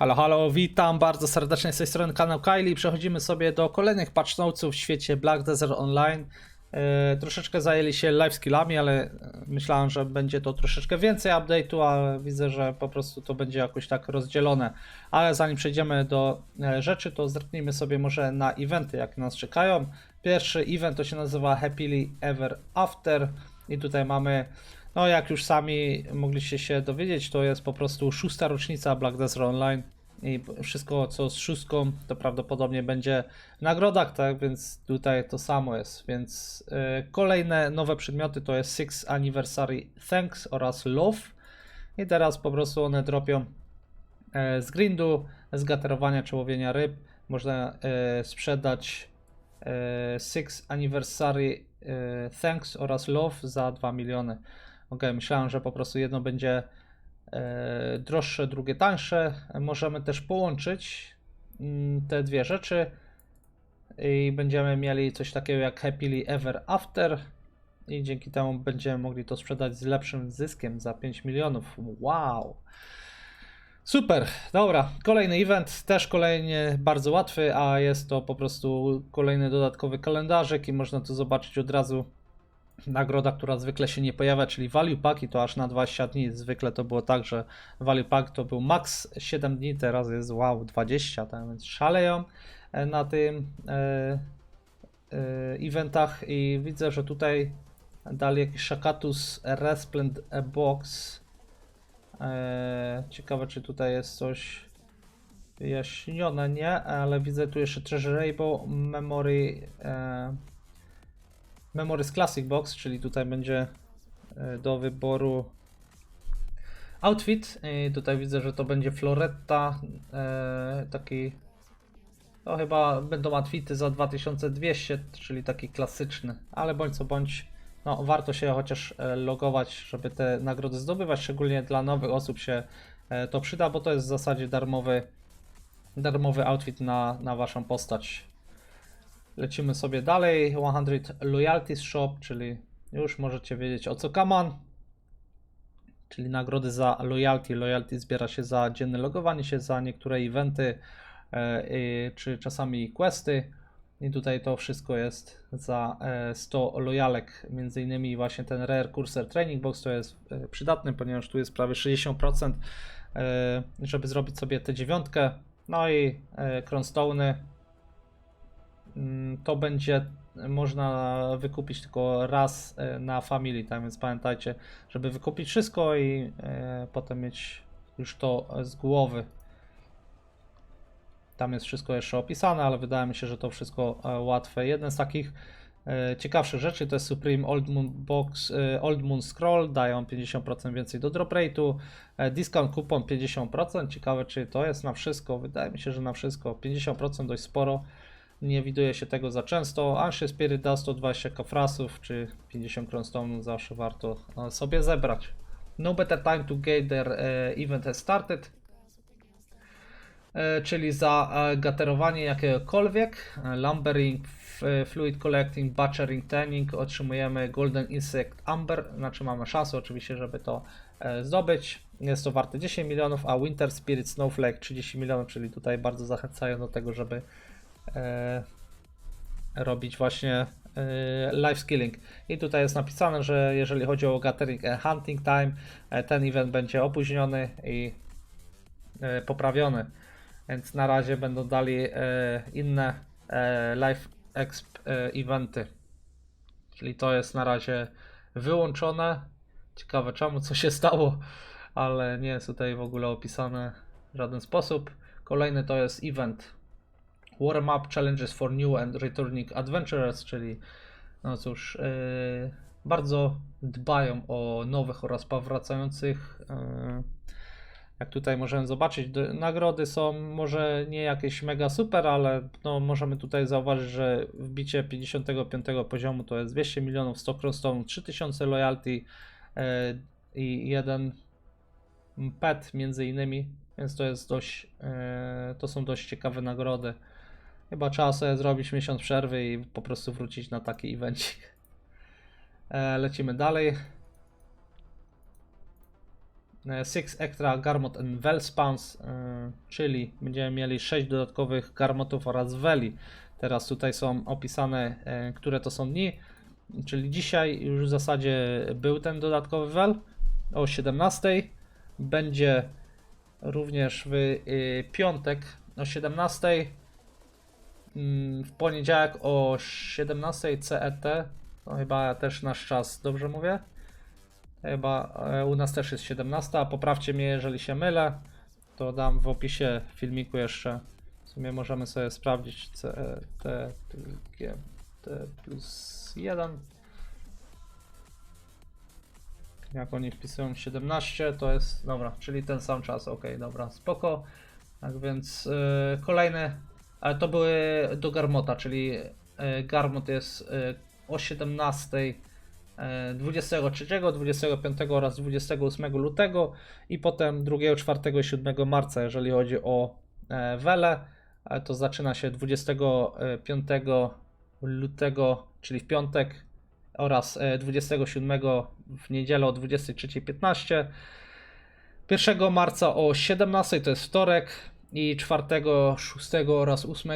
Halo, halo, witam bardzo serdecznie z tej strony kanał Kylie. Przechodzimy sobie do kolejnych patch w świecie Black Desert Online. E, troszeczkę zajęli się live skillami, ale myślałem, że będzie to troszeczkę więcej update'u, ale widzę, że po prostu to będzie jakoś tak rozdzielone. Ale zanim przejdziemy do e, rzeczy, to zerknijmy sobie może na eventy, jakie nas czekają. Pierwszy event to się nazywa Happily Ever After i tutaj mamy no, jak już sami mogliście się dowiedzieć, to jest po prostu szósta rocznica Black Desert Online i wszystko co z szóstką to prawdopodobnie będzie w nagrodach, tak? Więc tutaj to samo jest. Więc y, kolejne nowe przedmioty to jest Six Anniversary Thanks oraz Love. I teraz po prostu one dropią e, z grindu, z gaterowania czy łowienia ryb. Można e, sprzedać e, Six Anniversary Thanks oraz Love za 2 miliony. Ok, myślałem, że po prostu jedno będzie e, droższe, drugie tańsze. Możemy też połączyć mm, te dwie rzeczy i będziemy mieli coś takiego jak Happily Ever After i dzięki temu będziemy mogli to sprzedać z lepszym zyskiem za 5 milionów. Wow! Super, dobra. Kolejny event, też kolejnie bardzo łatwy, a jest to po prostu kolejny dodatkowy kalendarzyk i można to zobaczyć od razu nagroda, która zwykle się nie pojawia, czyli value pack i to aż na 20 dni. Zwykle to było tak, że value pack to był max 7 dni, teraz jest wow 20, tak więc szaleją e, na tym e, e, eventach i widzę, że tutaj dali jakiś Shakatus Resplend Box. Ciekawe, czy tutaj jest coś wyjaśnione, nie, ale widzę tu jeszcze Treasure Rainbow Memory Memories Classic Box, czyli tutaj będzie e, do wyboru outfit. I tutaj widzę, że to będzie Floretta, e, taki to chyba będą outfity za 2200, czyli taki klasyczny, ale bądź co bądź, no warto się chociaż e, logować, żeby te nagrody zdobywać, szczególnie dla nowych osób się to przyda, bo to jest w zasadzie darmowy, darmowy outfit na, na waszą postać. Lecimy sobie dalej. 100 Loyalties Shop, czyli już możecie wiedzieć o co kaman. Czyli nagrody za loyalty. Loyalty zbiera się za dzienne logowanie się, za niektóre eventy, e, i- czy czasami questy. I tutaj to wszystko jest za e, 100 lojalek. Między innymi właśnie ten Rare Cursor Training Box to jest e, przydatny, ponieważ tu jest prawie 60%, e, żeby zrobić sobie tę dziewiątkę. No i e, Cronstone'y Mm, to będzie można wykupić tylko raz e, na Family, tak więc pamiętajcie, żeby wykupić wszystko i e, potem mieć już to z głowy. Tam jest wszystko jeszcze opisane, ale wydaje mi się, że to wszystko e, łatwe. Jeden z takich ciekawszych rzeczy to jest Supreme Old Moon Box, Old Moon Scroll, dają 50% więcej do drop rate'u, discount kupon 50%, ciekawe czy to jest na wszystko, wydaje mi się, że na wszystko, 50% dość sporo. Nie widuje się tego za często. Anszy Spirit da 120 kafrasów czy 50 Cronstone zawsze warto e, sobie zebrać. No better time to get their e, event has started. E, czyli za gaterowanie jakiegokolwiek, lumbering, fluid collecting, butchering, tanning otrzymujemy golden insect amber, znaczy mamy szansę oczywiście, żeby to zdobyć. Jest to warte 10 milionów, a winter spirit snowflake 30 milionów, czyli tutaj bardzo zachęcają do tego, żeby robić właśnie e, life skilling. I tutaj jest napisane, że jeżeli chodzi o gathering and hunting time, e, ten event będzie opóźniony i e, poprawiony. Więc na razie będą dali e, inne e, live exp e, eventy. Czyli to jest na razie wyłączone. Ciekawe czemu, co się stało, ale nie jest tutaj w ogóle opisane w żaden sposób. Kolejny to jest event Warm Up Challenges for New and Returning Adventurers, czyli no cóż, yy, bardzo dbają o nowych oraz powracających. Yy, jak tutaj możemy zobaczyć, nagrody są może nie jakieś mega super, ale no, możemy tutaj zauważyć, że wbicie 55 poziomu to jest 200 milionów, 100 Cronstone, 3000 loyalty yy, i jeden pet między innymi, więc to jest dość, yy, to są dość ciekawe nagrody. Chyba trzeba sobie zrobić miesiąc przerwy i po prostu wrócić na taki evencik. E, lecimy dalej. e, Six Extra Garmot and Well Spawns, e, czyli będziemy mieli 6 dodatkowych garmotów oraz weli. Teraz tutaj są opisane, które to są dni, czyli dzisiaj już w zasadzie był ten dodatkowy wel o 17. Będzie również w piątek o 17. Mm, W poniedziałek o 17 CET. To chyba też nasz czas, dobrze mówię? Chyba e, u nas też jest 17. Poprawcie mnie, jeżeli się mylę. To dam w opisie filmiku jeszcze. W sumie możemy sobie sprawdzić CET GT plus 1. Jak oni wpisują 17, to jest dobra, czyli ten sam czas. Ok, dobra, spoko. Tak więc e, kolejne, ale to były do Garmota, czyli e, Garmot jest e, o 17, e, 23, 25 oraz 28 lutego i potem 2, 4 i 7 marca, jeżeli chodzi o e, Wele, to zaczyna się 25 lutego, czyli w piątek oraz e, 27 w niedzielę o 23.15. 1 marca o 17 to jest wtorek i 4, 6 oraz 8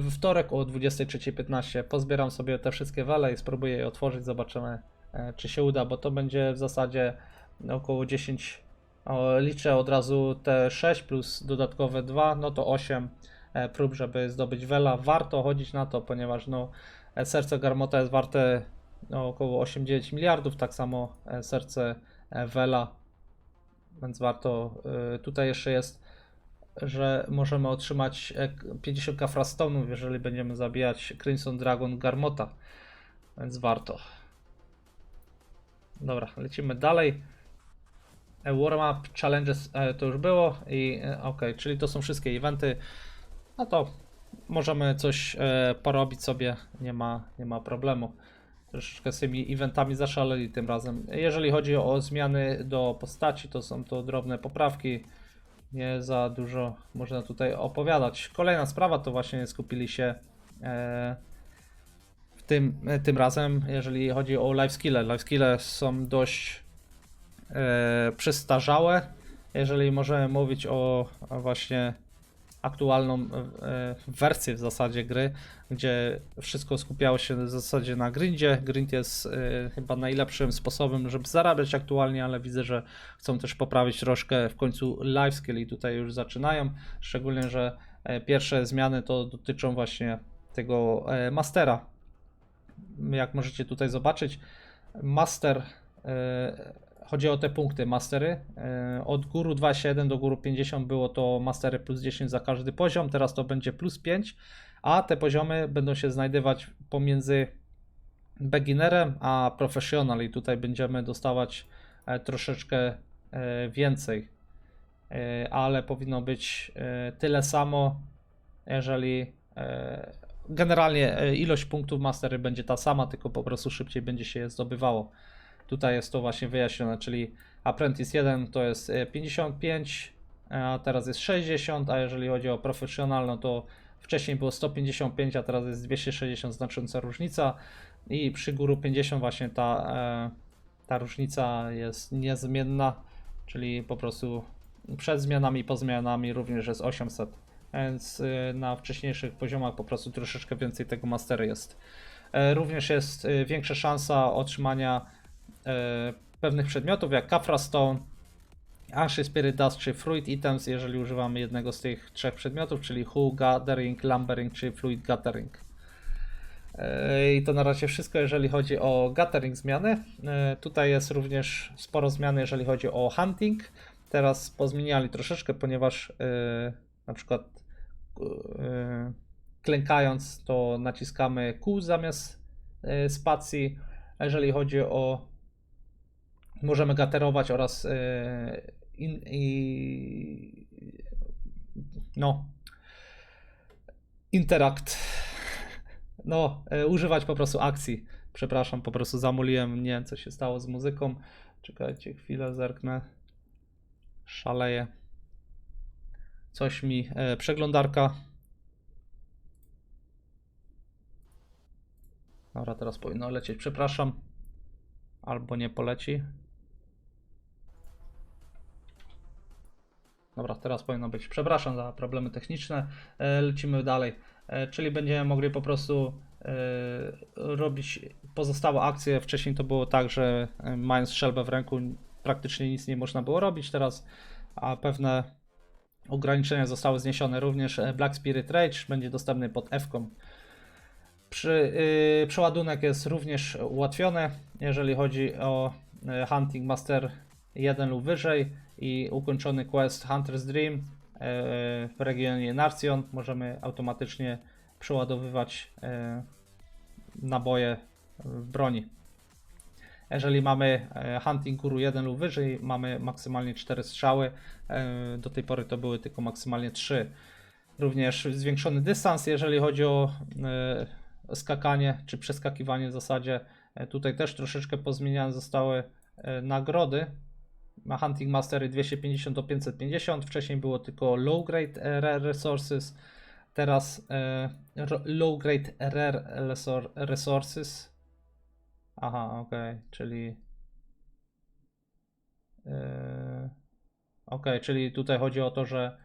we wtorek o 23.15. Pozbieram sobie te wszystkie wale i spróbuję je otworzyć. Zobaczymy, e, czy się uda, bo to będzie w zasadzie około 10. O, liczę od razu te 6 plus dodatkowe 2, no to 8 e, prób, żeby zdobyć wela. Warto chodzić na to, ponieważ no, e, serce Garmota jest warte no, około 8-9 miliardów, tak samo e, serce e, Vela, więc warto. e, Tutaj jeszcze jest, że możemy otrzymać e, 50 Kafrastonów, jeżeli będziemy zabijać Crimson Dragon Garmota, więc warto. Dobra, lecimy dalej. E, Warm-up, challenges e, to już było i e, ok, czyli to są wszystkie eventy. No to możemy coś e, porobić sobie, nie ma, nie ma problemu troszeczkę z tymi eventami zaszaleli tym razem. Jeżeli chodzi o zmiany do postaci, to są to drobne poprawki. Nie za dużo można tutaj opowiadać. Kolejna sprawa to właśnie skupili się e, w tym, e, tym razem, jeżeli chodzi o life skille. Life skille są dość e, przestarzałe. Jeżeli możemy mówić o, o właśnie aktualną e, wersję w zasadzie gry, gdzie wszystko skupiało się w zasadzie na grindzie. Grind jest e, chyba najlepszym sposobem, żeby zarabiać aktualnie, ale widzę, że chcą też poprawić troszkę w końcu life skill i tutaj już zaczynają. Szczególnie, że e, pierwsze zmiany to dotyczą właśnie tego e, mastera. Jak możecie tutaj zobaczyć, master e, Chodzi o te punkty mastery. E, Od góru 27 do góru 50 było to mastery plus 10 za każdy poziom, teraz to będzie plus 5, a te poziomy będą się znajdować pomiędzy beginnerem a professional i tutaj będziemy dostawać e, troszeczkę e, więcej, ale powinno być tyle samo, jeżeli generalnie ilość punktów mastery będzie ta sama, tylko po prostu szybciej będzie się je zdobywało. Tutaj jest to właśnie wyjaśnione, czyli Apprentice 1 to jest e, 55, a teraz jest 60, a jeżeli chodzi o Professional, no to wcześniej było 155, a teraz jest 260, znacząca różnica i przy góru 50 właśnie ta, e, ta różnica jest niezmienna, czyli po prostu przed zmianami po zmianami również jest 800, więc e, na wcześniejszych poziomach po prostu troszeczkę więcej tego mastery jest. E, Również jest e, większa szansa otrzymania e, pewnych przedmiotów jak Kafra Stone, Ashy Spirit Dust czy Fruit Items, jeżeli używamy jednego z tych trzech przedmiotów, czyli Hu, Gathering, Lumbering czy Fluid Gathering. E, I to na razie wszystko, jeżeli chodzi o gathering zmiany. E, Tutaj jest również sporo zmian, jeżeli chodzi o hunting. Teraz pozmieniali troszeczkę, ponieważ e, na przykład e, klękając to naciskamy Q zamiast e, spacji. Jeżeli chodzi o możemy gaterować oraz e, in, i, no interakt no, e, używać po prostu akcji. Przepraszam, po prostu zamuliłem, nie wiem co się stało z muzyką. Czekajcie chwilę, zerknę. Szaleję. Coś mi e, przeglądarka. Dobra, teraz powinno lecieć. Przepraszam. Albo nie poleci. Dobra, teraz powinno być. Przepraszam za problemy techniczne. E, Lecimy dalej. E, Czyli będziemy mogli po prostu e, robić pozostałe akcje. Wcześniej to było tak, że mając strzelbę w ręku praktycznie nic nie można było robić. Teraz a pewne ograniczenia zostały zniesione. Również Black Spirit Rage będzie dostępny pod F-kom. Przy, yy, przeładunek jest również ułatwiony, jeżeli chodzi o Hunting Master 1 lub wyżej i ukończony quest Hunter's Dream y, w regionie Narcion. Możemy automatycznie przeładowywać y, naboje w broni. Jeżeli mamy e, Hunting Guru 1 lub wyżej, mamy maksymalnie 4 strzały. E, Do tej pory to były tylko maksymalnie 3. Również zwiększony dystans, jeżeli chodzi o e, skakanie czy przeskakiwanie w zasadzie. E, Tutaj też troszeczkę pozmieniane zostały e, nagrody. Na Hunting Mastery 250 do 550. Wcześniej było tylko low grade e, rare resources. Teraz e, low grade rare resources. Aha, okej, czyli. Yy, okej, czyli tutaj chodzi o to, że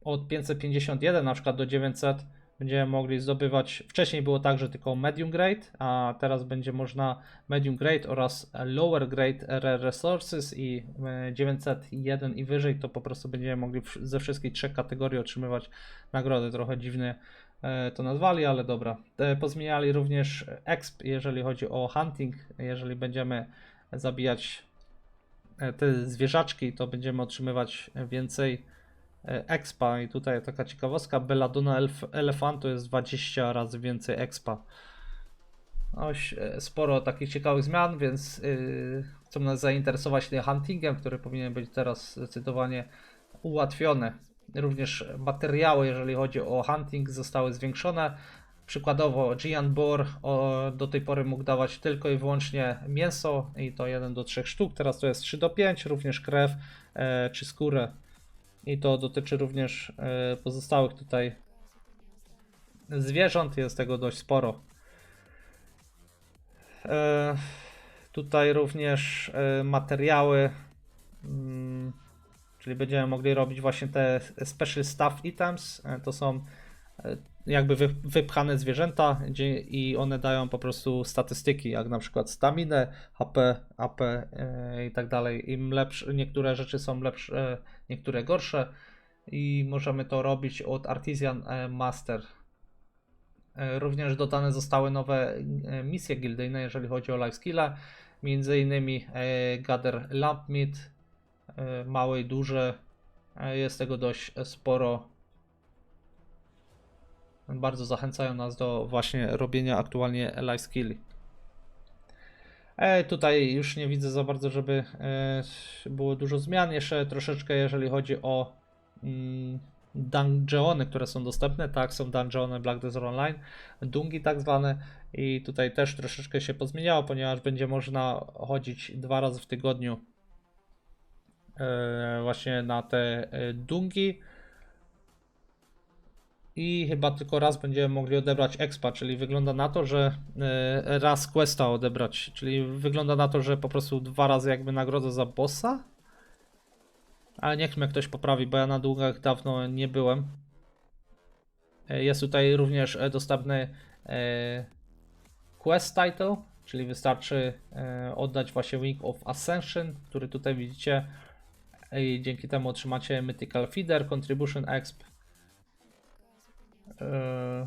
od 551 na przykład do 900 będziemy mogli zdobywać. Wcześniej było tak, że tylko medium grade, a teraz będzie można medium grade oraz lower grade rare resources i e, 901 i wyżej to po prostu będziemy mogli ze wszystkich trzech kategorii otrzymywać nagrody. Trochę dziwnie e, to nazwali, ale dobra. E, Pozmieniali również exp, jeżeli chodzi o hunting. Jeżeli będziemy zabijać e, te zwierzaczki, to będziemy otrzymywać więcej e, expa. I tutaj taka ciekawostka, Belladonna elf, elefantu jest 20 razy więcej expa. Oś, e, sporo takich ciekawych zmian, więc yy, chcą nas zainteresować tym huntingiem, który powinien być teraz zdecydowanie ułatwiony. Również materiały, jeżeli chodzi o hunting, zostały zwiększone. Przykładowo Giant Boar do tej pory mógł dawać tylko i wyłącznie mięso i to 1 do 3 sztuk, teraz to jest 3 do 5, również krew e, czy skórę. I to dotyczy również e, pozostałych tutaj zwierząt, jest tego dość sporo. E, tutaj również e, materiały, mm, czyli będziemy mogli robić właśnie te special stuff items. To są jakby wy, wypchane zwierzęta i one dają po prostu statystyki, jak na przykład staminę, HP, AP e, i tak dalej. Im lepsze, niektóre rzeczy są lepsze, niektóre gorsze i możemy to robić od Artisan e, Master. E, Również dodane zostały nowe misje gildyjne, jeżeli chodzi o life skilla. Między innymi Gather Lamp Meat, e, małe i duże. Jest tego dość sporo. Bardzo zachęcają nas do właśnie robienia aktualnie life skilli. E, tutaj już nie widzę za bardzo, żeby e, było dużo zmian. Jeszcze troszeczkę, jeżeli chodzi o mm, dungeony, które są dostępne. Tak, są dungeony Black Desert Online, dungi tak zwane. I tutaj też troszeczkę się pozmieniało, ponieważ będzie można chodzić dwa razy w tygodniu e, właśnie na te e, dungi. I chyba tylko raz będziemy mogli odebrać expa, czyli wygląda na to, że e, raz questa odebrać, czyli wygląda na to, że po prostu dwa razy jakby nagrodę za bossa. Ale niech mnie ktoś poprawi, bo ja na długach dawno nie byłem. E, Jest tutaj również e, dostępny quest title, czyli wystarczy oddać właśnie Wing of Ascension, który tutaj widzicie. I dzięki temu otrzymacie Mythical Feeder, Contribution Exp. E,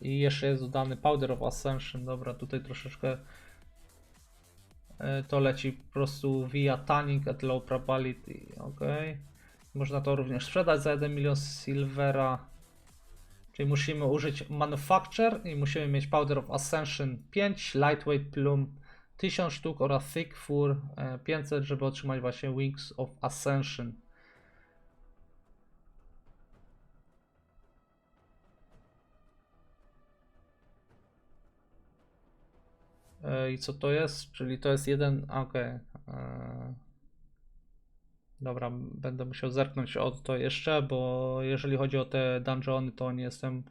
I jeszcze jest dodany Powder of Ascension. Dobra, tutaj troszeczkę e, to leci po prostu via Tanning at low probability. Ok. Można to również sprzedać za 1 milion silvera. Czyli musimy użyć Manufacture i musimy mieć Powder of Ascension 5, Lightweight Plume 1000 sztuk oraz Thick Fur e, 500, żeby otrzymać właśnie Wings of Ascension. I co to jest? Czyli to jest jeden. Okej. e, Dobra, będę musiał zerknąć o to jeszcze, bo jeżeli chodzi o te dungeony, to nie jestem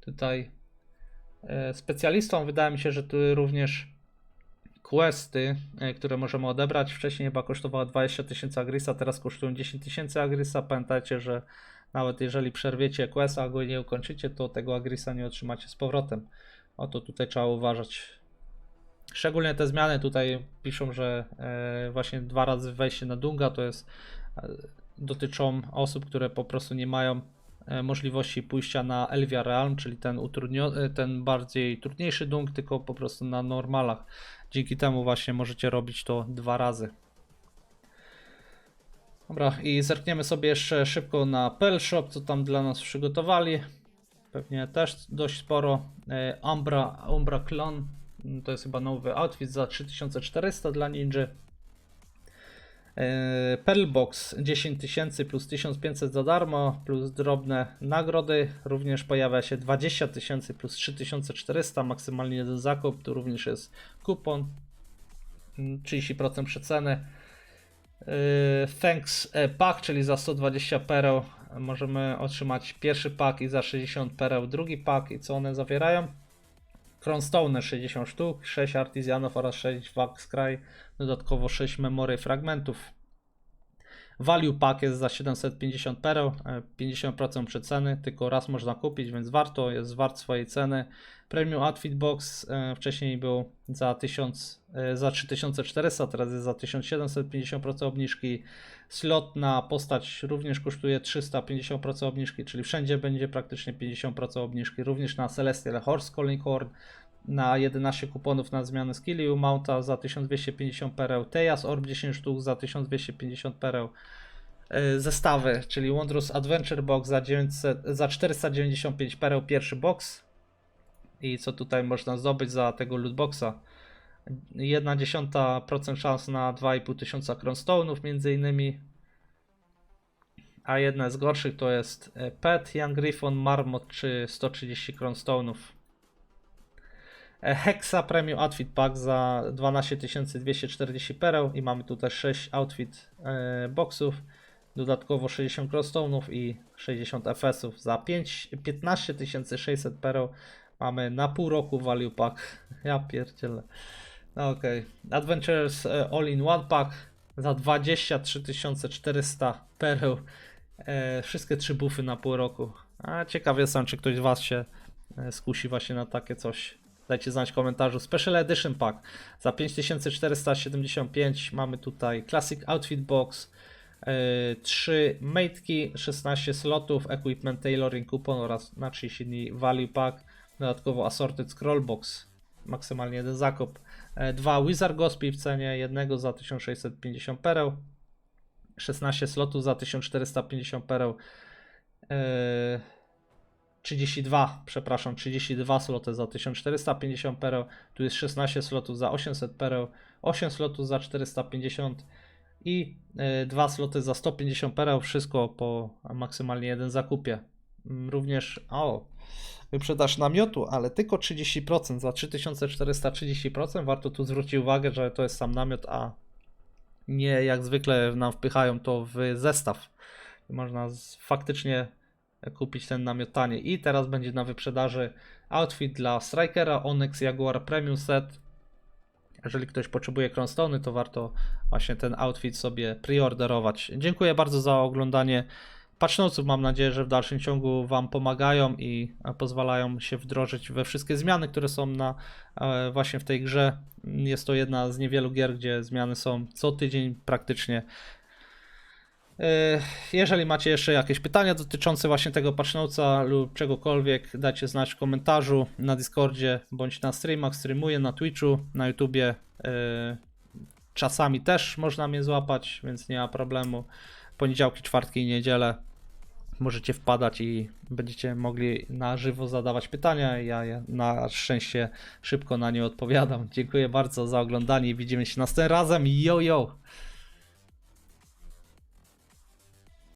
tutaj e, specjalistą. Wydaje mi się, że tu również questy, e, które możemy odebrać. Wcześniej chyba kosztowała 20 tysięcy agrisa, teraz kosztują 10 tysięcy agrisa. Pamiętajcie, że nawet jeżeli przerwiecie questa, a go nie ukończycie, to tego agrisa nie otrzymacie z powrotem. O to tutaj trzeba uważać. Szczególnie te zmiany tutaj piszą, że e, właśnie dwa razy wejście na Dunga to jest e, dotyczą osób, które po prostu nie mają e, możliwości pójścia na Elvia Realm, czyli ten, utrudnio- ten bardziej trudniejszy Dung, tylko po prostu na normalach. Dzięki temu właśnie możecie robić to dwa razy. Dobra, i zerkniemy sobie jeszcze szybko na Pearl Shop, co tam dla nas przygotowali. Pewnie też dość sporo. Umbra, Umbra Clone, to jest chyba nowy outfit za 3400 dla Ninja. E, Pearl Box 10 tysięcy plus 1500 za darmo, plus drobne nagrody. Również pojawia się 20 tysięcy plus 3400, maksymalnie jeden zakup. Tu również jest kupon, mm, 30% przeceny. Yy, Thanks e, Pack, czyli za 120 pereł możemy otrzymać pierwszy pack i za 60 pereł drugi pack. I co one zawierają? Cronstone 60 sztuk, 6 artizjanów oraz 6 Wax Cry, dodatkowo 6 memory fragmentów. Value Pack jest za 750 pereł, e, 50% przeceny, tylko raz można kupić, więc warto, jest wart swojej ceny. Premium Outfit Box e, wcześniej był za 1000, e, za 3400, teraz jest za 1750% obniżki. Slot na postać również kosztuje 350% obniżki, czyli wszędzie będzie praktycznie 50% obniżki. Również na Celestial Horse Calling Horn na 11 kuponów na zmianę skilli u Mounta za 1250 pereł, Tejas Orb 10 sztuk za 1250 pereł, E, zestawy, czyli Wondrous Adventure Box za, 900, za 495 pereł pierwszy box. I co tutaj można zdobyć za tego lootboxa 1 dziesiąta procent szans na 2,5 tysiąca cronstone'ów między innymi. A jedna z gorszych to jest e, Pet, Young Griffon, Marmot czy 130 cronstone'ów. E, Hexa Premium Outfit Pack za 12 240 pereł i mamy tutaj 6 outfit e, boxów, dodatkowo 60 crosstone'ów i 60 FS-ów za 5, 15 600 pereł mamy na pół roku value pack. Ja pierdzielę. No okej. Adventures e, All in One Pack za 23 400 pereł. E, wszystkie trzy buffy na pół roku. A ciekaw jestem, czy ktoś z Was się skusi właśnie na takie coś. Dajcie znać w komentarzu. Special Edition Pack. Za 5475 mamy tutaj Classic Outfit Box, yy, 3 mate'ki, 16 slotów, Equipment Tailoring Coupon oraz na 30 dni Value Pack, dodatkowo Assorted Scroll Box, maksymalnie jeden zakup, yy, dwa Wizard Gospel w cenie, jednego za 1650 pereł, 16 slotów za 1450 pereł, yy, 32, przepraszam, 32 sloty za 1450 pereł, tu jest 16 slotów za 800 pereł, 8 slotów za 450 i y, 2 sloty za 150 pereł, wszystko po maksymalnie jeden zakupie. Mm, Również, o, wyprzedaż namiotu, ale tylko 30%, za 3430%, warto tu zwrócić uwagę, że to jest sam namiot, a nie jak zwykle nam wpychają to w zestaw. Można z, faktycznie kupić ten namiot taniej. I teraz będzie na wyprzedaży outfit dla Strikera Onyx Jaguar Premium Set. Jeżeli ktoś potrzebuje Cronstony, to warto właśnie ten outfit sobie preorderować. Dziękuję bardzo za oglądanie patchnotesów. Mam nadzieję, że w dalszym ciągu Wam pomagają i e, pozwalają się wdrożyć we wszystkie zmiany, które są na e, właśnie w tej grze. Jest to jedna z niewielu gier, gdzie zmiany są co tydzień praktycznie. E, Jeżeli macie jeszcze jakieś pytania dotyczące właśnie tego patchnotesa lub czegokolwiek, dajcie znać w komentarzu na Discordzie bądź na streamach. Streamuję na Twitchu, na YouTubie. e, Czasami też można mnie złapać, więc nie ma problemu. Poniedziałki, czwartki i niedzielę możecie wpadać i będziecie mogli na żywo zadawać pytania. Ja na szczęście szybko na nie odpowiadam. Dziękuję bardzo za oglądanie widzimy się następnym razem. Yo, yo!